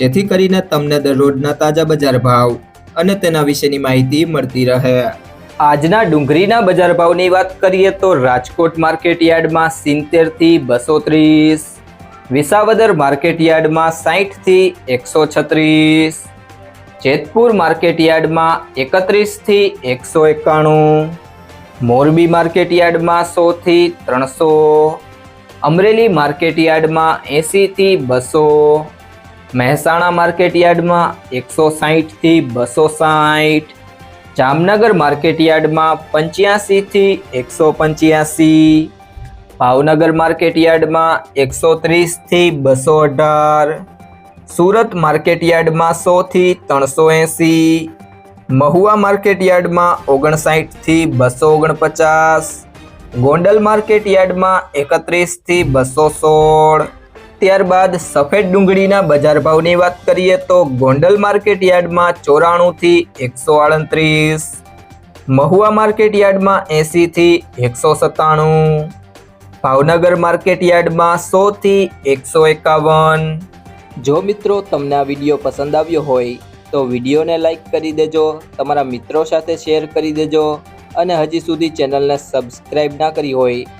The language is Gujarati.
જેથી કરીને તમને દરરોજના તાજા બજાર ભાવ અને તેના વિશેની માહિતી મળતી રહે. આજના ડુંગળીના બજાર ભાવની વાત કરીએ તો રાજકોટ માર્કેટ યાર્ડમાં સિત્તેરથી બસો ત્રીસ વિસાવદર માર્કેટ યાર્ડમાં સાહીઠથી એકસો છત્રીસ, જેતપુર માર્કેટ યાર્ડમાં એકત્રીસથી એકસો એકાણું, મોરબી માર્કેટ યાર્ડમાં સોથી ત્રણસો, અમરેલી માર્કેટ યાર્ડમાં એંસીથી બસો મહેસાણા માર્કેટ યાર્ડમાં એકસો સાહીઠથી બસો સાહીઠ. જામનગર માર્કેટ યાર્ડમાં પંચ્યાસીથી એકસો પંચ્યાસી. ભાવનગર માર્કેટ યાર્ડમાં એકસો ત્રીસથી બસો અઢાર. સુરત માર્કેટ યાર્ડમાં સોથી ત્રણસો એંસી. મહુવા માર્કેટ યાર્ડમાં ઓગણસાઠથી બસો ઓગણપચાસ. ગોંડલ માર્કેટ યાર્ડમાં એકત્રીસથી બસો સોળ. ત્યારબાદ સફેદ ડુંગળીના બજાર ભાવની વાત કરીએ તો ગોંડલ માર્કેટ યાર્ડમાં ચોરાણુંથી એકસો આડત્રીસ, મહુવા માર્કેટ યાર્ડમાં એંસીથી એકસો સત્તાણું, ભાવનગર માર્કેટ યાર્ડમાં સોથી એકસો એકાવન. જો મિત્રો તમને આ વીડિયો પસંદ આવ્યો હોય તો વિડીયોને લાઇક કરી દેજો, તમારા મિત્રો સાથે શેર કરી દેજો અને હજી સુધી ચેનલને સબસ્ક્રાઈબ ના કરી હોય